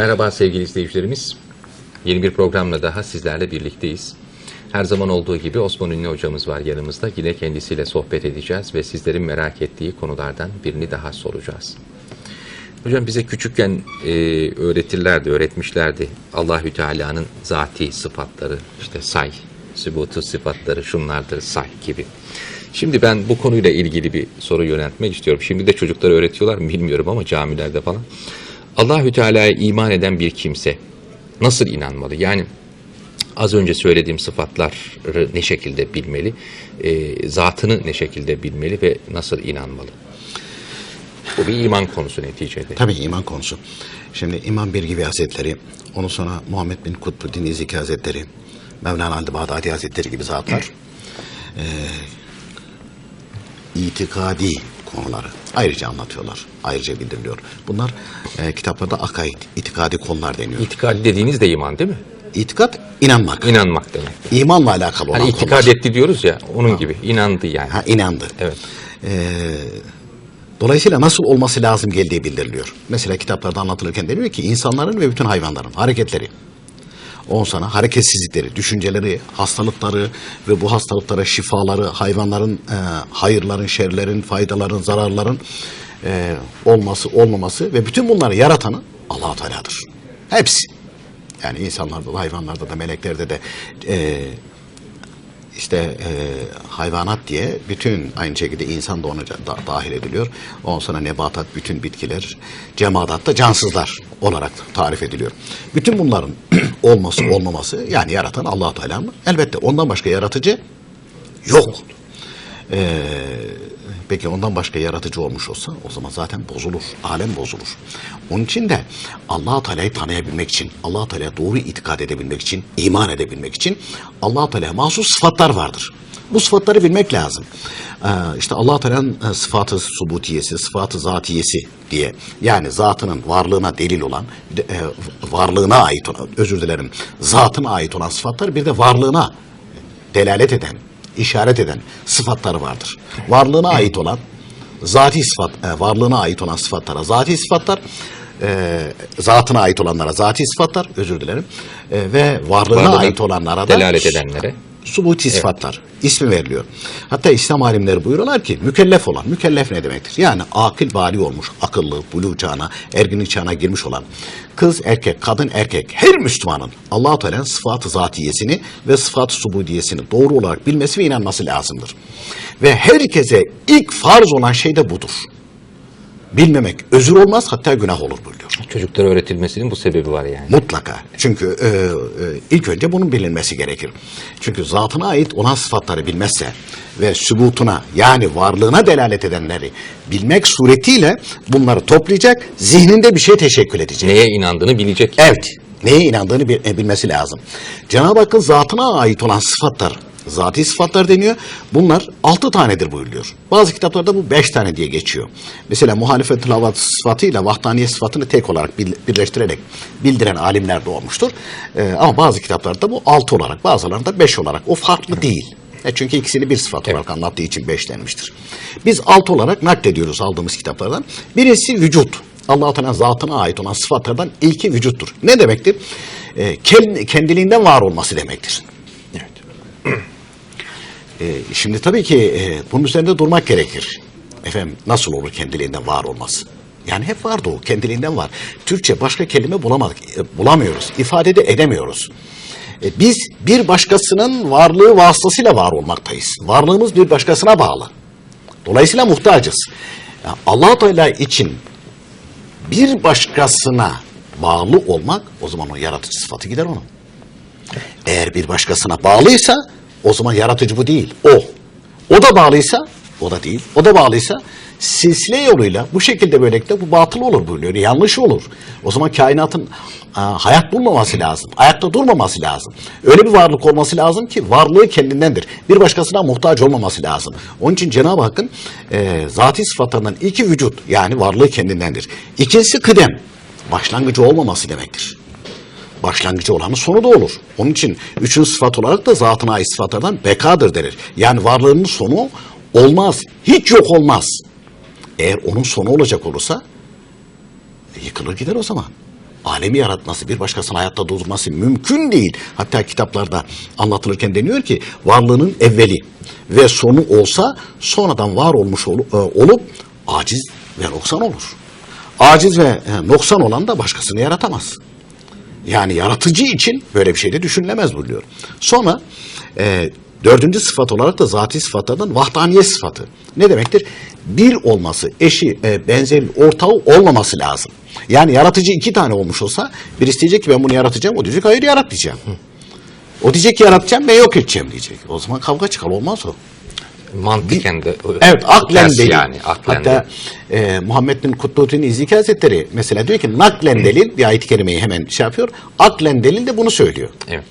Merhaba sevgili izleyicilerimiz. Yeni bir programla daha sizlerle birlikteyiz. Her zaman olduğu gibi Osman Ünlü hocamız var yanımızda. Yine kendisiyle sohbet edeceğiz ve sizlerin merak ettiği konulardan birini daha soracağız. Hocam bize küçükken e, öğretirlerdi, öğretmişlerdi. Allahü Teala'nın zati sıfatları, işte say, sübutu sıfatları şunlardır, say gibi. Şimdi ben bu konuyla ilgili bir soru yöneltmek istiyorum. Şimdi de çocuklara öğretiyorlar mı bilmiyorum ama camilerde falan. Allahü Teala'ya iman eden bir kimse nasıl inanmalı? Yani az önce söylediğim sıfatları ne şekilde bilmeli, e, zatını ne şekilde bilmeli ve nasıl inanmalı? Bu bir iman konusu neticede. Tabii iman konusu. Şimdi İmam Birgivi Hazretleri, onun sonra Muhammed bin Kutbuddin İziki Hazretleri, Mevlana Ali Bağdadi Hazretleri gibi zatlar eee itikadi konuları ayrıca anlatıyorlar. Ayrıca bildiriliyor. Bunlar eee, kitaplarda akaid, itikadi konular deniyor. İtikadi dediğiniz de iman değil mi? İtikat, inanmak. İnanmak demek. İmanla alakalı olan Hani itikad konular. etti diyoruz ya onun gibi. inandı yani. Ha, inandı. Evet. Dolayısıyla nasıl olması lazım geldiği bildiriliyor. Mesela kitaplarda anlatılırken deniyor ki insanların ve bütün hayvanların hareketleri, on sana hareketsizlikleri, düşünceleri, hastalıkları ve bu hastalıklara şifaları, hayvanların e, hayırların, şerlerin, faydaların, zararların e, olması, olmaması ve bütün bunları yaratanı allah Teala'dır. Hepsi. Yani insanlarda da, hayvanlarda da, meleklerde de e, işte e, hayvanat diye bütün aynı şekilde insan da ona da, dahil ediliyor. Ondan sonra nebatat, bütün bitkiler, cemaat da cansızlar olarak tarif ediliyor. Bütün bunların olması olmaması yani yaratan allah Teala mı? Elbette ondan başka yaratıcı yok. Ee, peki ondan başka yaratıcı olmuş olsa o zaman zaten bozulur. Alem bozulur. Onun için de allah Teala'yı tanıyabilmek için, allah Teala'ya doğru itikad edebilmek için, iman edebilmek için allah Teala'ya mahsus sıfatlar vardır. Bu sıfatları bilmek lazım. Ee, işte allah Teala'nın e, sıfatı subutiyesi, sıfatı zatiyesi diye yani zatının varlığına delil olan, e, varlığına ait olan, özür dilerim, zatına ait olan sıfatlar bir de varlığına delalet eden, işaret eden sıfatları vardır. Varlığına ait olan zati sıfat, e, varlığına ait olan sıfatlara zati sıfatlar, e, zatına ait olanlara zati sıfatlar, özür dilerim, e, ve varlığına Varlığına ait olanlara da Delalet edenlere. Subuti sıfatlar ismi veriliyor. Hatta İslam alimleri buyuruyorlar ki mükellef olan, mükellef ne demektir? Yani akıl bali olmuş, akıllı, buluğ çağına, erginlik çağına girmiş olan kız, erkek, kadın, erkek her Müslümanın Allah-u Teala'nın sıfatı zatiyesini ve sıfatı subudiyesini doğru olarak bilmesi ve inanması lazımdır. Ve herkese ilk farz olan şey de budur. Bilmemek özür olmaz hatta günah olur buyuruyor. Çocuklara öğretilmesinin bu sebebi var yani. Mutlaka. Çünkü e, e, ilk önce bunun bilinmesi gerekir. Çünkü zatına ait olan sıfatları bilmezse ve sübutuna yani varlığına delalet edenleri bilmek suretiyle bunları toplayacak, zihninde bir şey teşekkül edecek. Neye inandığını bilecek. Evet. Neye inandığını bil- e, bilmesi lazım. Cenab-ı Hakk'ın zatına ait olan sıfatlar, zati sıfatlar deniyor. Bunlar altı tanedir buyuruyor. Bazı kitaplarda bu beş tane diye geçiyor. Mesela muhalefet lavat sıfatıyla vahdaniye sıfatını tek olarak birleştirerek bildiren alimler de olmuştur. Ee, ama bazı kitaplarda bu altı olarak, bazılarında beş olarak. O farklı değil. E çünkü ikisini bir sıfat olarak anlattığı için beş denmiştir. Biz altı olarak naklediyoruz aldığımız kitaplardan. Birisi vücut. Allah-u Teala zatına ait olan sıfatlardan ilki vücuttur. Ne demektir? Kend- kendiliğinden var olması demektir. Ee, şimdi tabii ki e, bunun üzerinde durmak gerekir. Efendim nasıl olur kendiliğinden var olması? Yani hep vardı o, kendiliğinden var. Türkçe başka kelime bulamadık, e, bulamıyoruz, ifade de edemiyoruz. E, biz bir başkasının varlığı vasıtasıyla var olmaktayız. Varlığımız bir başkasına bağlı. Dolayısıyla muhtacız. Yani allah Teala için bir başkasına bağlı olmak o zaman o yaratıcı sıfatı gider onun. Eğer bir başkasına bağlıysa o zaman yaratıcı bu değil. O. O da bağlıysa o da değil. O da bağlıysa silsile yoluyla bu şekilde böylelikle bu batıl olur buyuruyor. Yanlış olur. O zaman kainatın a, hayat bulmaması lazım. Ayakta durmaması lazım. Öyle bir varlık olması lazım ki varlığı kendindendir. Bir başkasına muhtaç olmaması lazım. Onun için Cenab-ı Hakk'ın e, zati sıfatlarından iki vücut yani varlığı kendindendir. İkincisi kıdem. Başlangıcı olmaması demektir başlangıcı olanın sonu da olur. Onun için üçüncü sıfat olarak da zatına ait sıfatlardan bekadır denir. Yani varlığının sonu olmaz. Hiç yok olmaz. Eğer onun sonu olacak olursa yıkılır gider o zaman. alemi yaratması, bir başkasının hayatta durdurması mümkün değil. Hatta kitaplarda anlatılırken deniyor ki varlığının evveli ve sonu olsa sonradan var olmuş ol- e, olup aciz ve noksan olur. Aciz ve e, noksan olan da başkasını yaratamaz. Yani yaratıcı için böyle bir şey de düşünülemez buluyor. Sonra e, dördüncü sıfat olarak da zati sıfatlardan vahdaniyet sıfatı. Ne demektir? Bir olması, eşi, e, benzeri, ortağı olmaması lazım. Yani yaratıcı iki tane olmuş olsa birisi diyecek ki ben bunu yaratacağım, o diyecek hayır yaratmayacağım. O diyecek ki yaratacağım ben yok edeceğim diyecek. O zaman kavga çıkar olmaz o. Mantıken de Evet aklen delil. yani. Aklen Hatta e, Muhammed bin Kutluddin İzliki Hazretleri mesela diyor ki naklen delil bir ayet-i kerimeyi hemen şey yapıyor. Aklen delil de bunu söylüyor. Evet.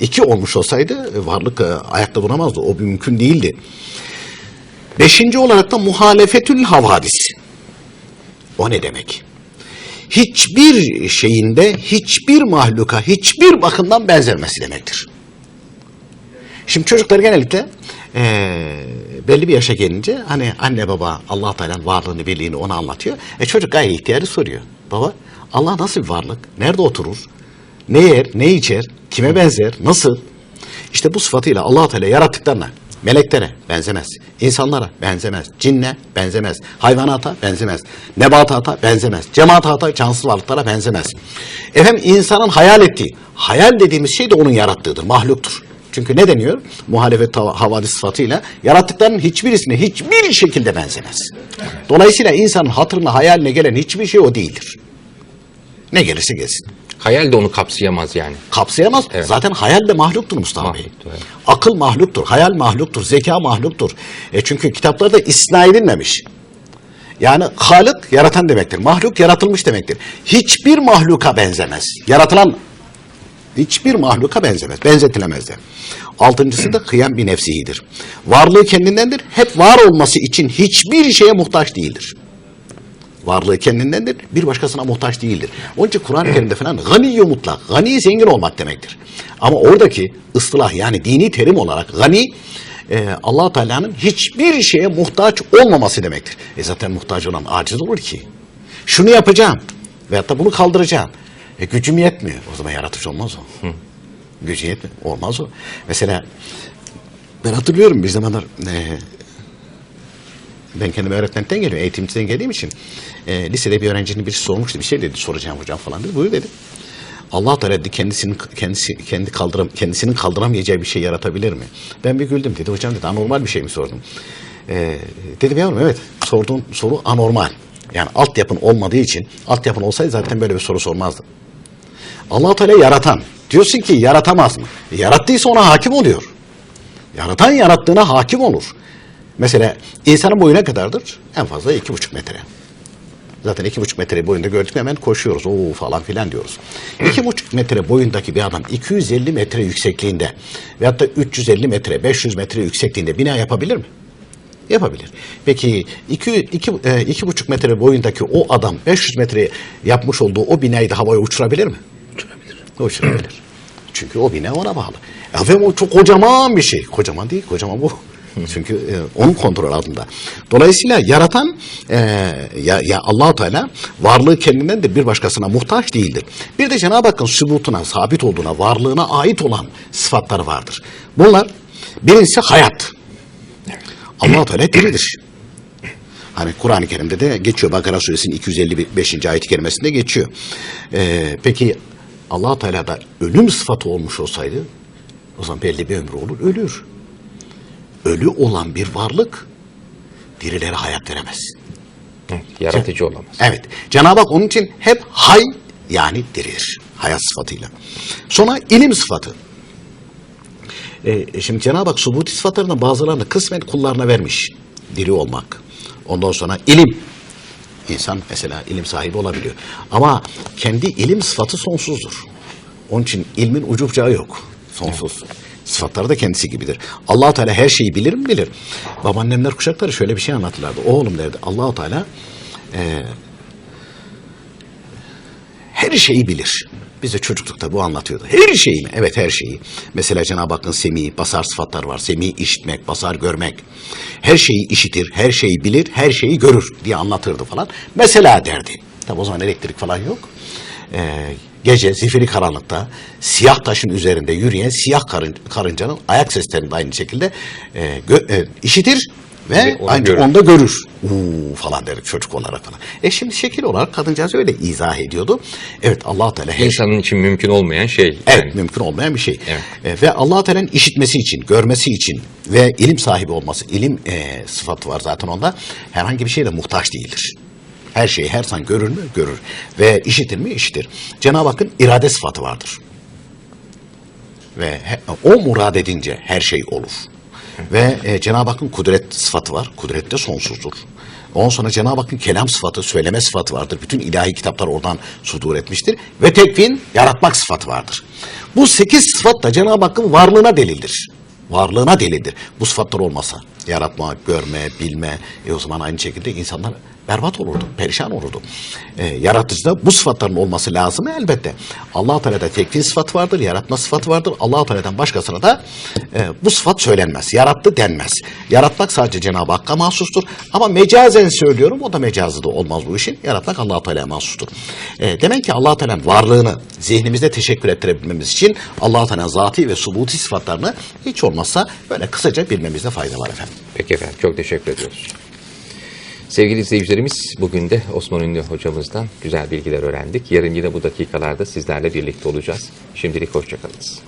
İki olmuş olsaydı e, varlık e, ayakta duramazdı. O bir mümkün değildi. Beşinci olarak da muhalefetül havadis. O ne demek? Hiçbir şeyinde hiçbir mahluka hiçbir bakımdan benzemesi demektir. Şimdi çocuklar genellikle eee, belli bir yaşa gelince hani anne baba Allah Teala'nın varlığını birliğini ona anlatıyor. E çocuk gayri ihtiyarı soruyor. Baba Allah nasıl bir varlık? Nerede oturur? Ne yer? Ne içer? Kime benzer? Nasıl? İşte bu sıfatıyla Allah Teala yarattıklarına meleklere benzemez. insanlara benzemez. Cinne benzemez. Hayvanata benzemez. Nebatata benzemez. Cemaatata, cansız varlıklara benzemez. Efendim insanın hayal ettiği, hayal dediğimiz şey de onun yarattığıdır, mahluktur. Çünkü ne deniyor? Muhalefet hava- havadis sıfatıyla yarattıklarının hiçbirisine hiçbir şekilde benzemez. Dolayısıyla insanın hatırına, hayaline gelen hiçbir şey o değildir. Ne gelirse gelsin. Hayal de onu kapsayamaz yani. Kapsayamaz. Evet. Zaten hayal de mahluktur Mustafa Bey. Mahluktur, evet. Akıl mahluktur, hayal mahluktur, zeka mahluktur. E çünkü kitaplarda isna edilmemiş. Yani Halık yaratan demektir. Mahluk yaratılmış demektir. Hiçbir mahluka benzemez. Yaratılan hiçbir mahluka benzemez. Benzetilemez de. Altıncısı da kıyam bir nefsihidir. Varlığı kendindendir. Hep var olması için hiçbir şeye muhtaç değildir. Varlığı kendindendir. Bir başkasına muhtaç değildir. Onun için Kur'an-ı Kerim'de falan gani mutlak. Gani zengin olmak demektir. Ama oradaki ıstılah yani dini terim olarak gani e, allah Teala'nın hiçbir şeye muhtaç olmaması demektir. E zaten muhtaç olan aciz olur ki. Şunu yapacağım veyahut da bunu kaldıracağım. E gücüm yetmiyor. O zaman yaratıcı olmaz o. Gücü yetmiyor. Olmaz o. Mesela ben hatırlıyorum bir zamanlar e, ben kendim öğretmenden geliyorum, eğitimciden geldiğim için e, lisede bir öğrencinin birisi sormuştu bir şey dedi, soracağım hocam falan dedi. Buyur dedi. Allah Teala kendisinin kendisi kendi kaldıram kendisinin kaldıramayacağı bir şey yaratabilir mi? Ben bir güldüm dedi. Hocam dedi anormal bir şey mi sordum? E, dedim yavrum evet sorduğun soru anormal. Yani altyapın olmadığı için altyapın olsaydı zaten böyle bir soru sormazdı. Allah Teala yaratan. Diyorsun ki yaratamaz mı? E, yarattıysa ona hakim oluyor. Yaratan yarattığına hakim olur. Mesela insanın boyu ne kadardır? En fazla iki buçuk metre. Zaten iki buçuk metre boyunda gördük hemen koşuyoruz. Oo falan filan diyoruz. İki buçuk metre boyundaki bir adam 250 metre yüksekliğinde veyahut da 350 metre, 500 metre yüksekliğinde bina yapabilir mi? Yapabilir. Peki iki, iki, e, iki buçuk metre boyundaki o adam 500 metre yapmış olduğu o binayı da havaya uçurabilir mi? Uçurabilir. Uçurabilir. Çünkü o bina ona bağlı. Efendim o çok kocaman bir şey. Kocaman değil, kocaman bu. Çünkü e, onun kontrol altında. Dolayısıyla yaratan e, ya, ya allah Teala varlığı kendinden de bir başkasına muhtaç değildir. Bir de Cenab-ı Hakk'ın sübutuna, sabit olduğuna, varlığına ait olan sıfatları vardır. Bunlar birincisi hayat. Allah Teala diridir. Hani Kur'an-ı Kerim'de de geçiyor. Bakara suresinin 255. ayet-i kerimesinde geçiyor. Ee, peki allah Teala'da ölüm sıfatı olmuş olsaydı o zaman belli bir ömrü olur, ölür. Ölü olan bir varlık dirilere hayat veremez. Evet, yaratıcı olamaz. Evet. Cenab-ı Hak onun için hep hay yani diridir. Hayat sıfatıyla. Sonra ilim sıfatı. Ee, şimdi Cenab-ı Hak subuti sıfatlarından bazılarını kısmen kullarına vermiş. Diri olmak. Ondan sonra ilim. İnsan mesela ilim sahibi olabiliyor. Ama kendi ilim sıfatı sonsuzdur. Onun için ilmin ucu bucağı yok. Sonsuz. Sıfatları da kendisi gibidir. allah Teala her şeyi bilir mi? Bilir. Babaannemler kuşakları şöyle bir şey anlatırlardı. Oğlum derdi allah Teala e, her şeyi bilir. Bize çocuklukta bu anlatıyordu. Her şeyi mi? Evet her şeyi. Mesela Cenab-ı Hakk'ın semi, basar sıfatları var. Semi işitmek, basar görmek. Her şeyi işitir, her şeyi bilir, her şeyi görür diye anlatırdı falan. Mesela derdi. Tabi o zaman elektrik falan yok. e, gece zifiri karanlıkta siyah taşın üzerinde yürüyen siyah karın- karıncanın ayak seslerini de aynı şekilde e, gö- e, işitir ve, onu aynı görür. onda görür. Uuu falan der çocuk olarak falan. E şimdi şekil olarak kadıncağız öyle izah ediyordu. Evet allah Teala her İnsanın için mümkün olmayan şey. Evet, yani. mümkün olmayan bir şey. Evet. E, ve Allah Teala'nın işitmesi için, görmesi için ve ilim sahibi olması, ilim e, sıfatı var zaten onda. Herhangi bir şeye de muhtaç değildir. Her şeyi her san görür mü? Görür. Ve işitir mi? İşitir. Cenab-ı Hakk'ın irade sıfatı vardır. Ve he- o murad edince her şey olur. Ve e, Cenab-ı Hakk'ın kudret sıfatı var. Kudret de sonsuzdur. Ondan sonra Cenab-ı Hakk'ın kelam sıfatı, söyleme sıfatı vardır. Bütün ilahi kitaplar oradan sudur etmiştir. Ve tekvin, yaratmak sıfatı vardır. Bu sekiz sıfat da Cenab-ı Hakk'ın varlığına delildir. Varlığına delildir. Bu sıfatlar olmasa, yaratma, görme, bilme, e o zaman aynı şekilde insanlar berbat olurdu, perişan olurdu. E, yaratıcıda bu sıfatların olması lazım elbette. allah Teala'da tekvin sıfatı vardır, yaratma sıfatı vardır. allah Teala'dan başkasına da e, bu sıfat söylenmez. Yarattı denmez. Yaratmak sadece Cenab-ı Hakk'a mahsustur. Ama mecazen söylüyorum, o da mecazı da olmaz bu işin. Yaratmak allah Teala'ya mahsustur. E, demek ki allah Teala'nın varlığını zihnimizde teşekkür ettirebilmemiz için allah Teala'nın zati ve subuti sıfatlarını hiç olmazsa böyle kısaca bilmemizde fayda var efendim. Peki efendim çok teşekkür ediyoruz. Sevgili izleyicilerimiz bugün de Osman Ünlü hocamızdan güzel bilgiler öğrendik. Yarın yine bu dakikalarda sizlerle birlikte olacağız. Şimdilik hoşçakalınız.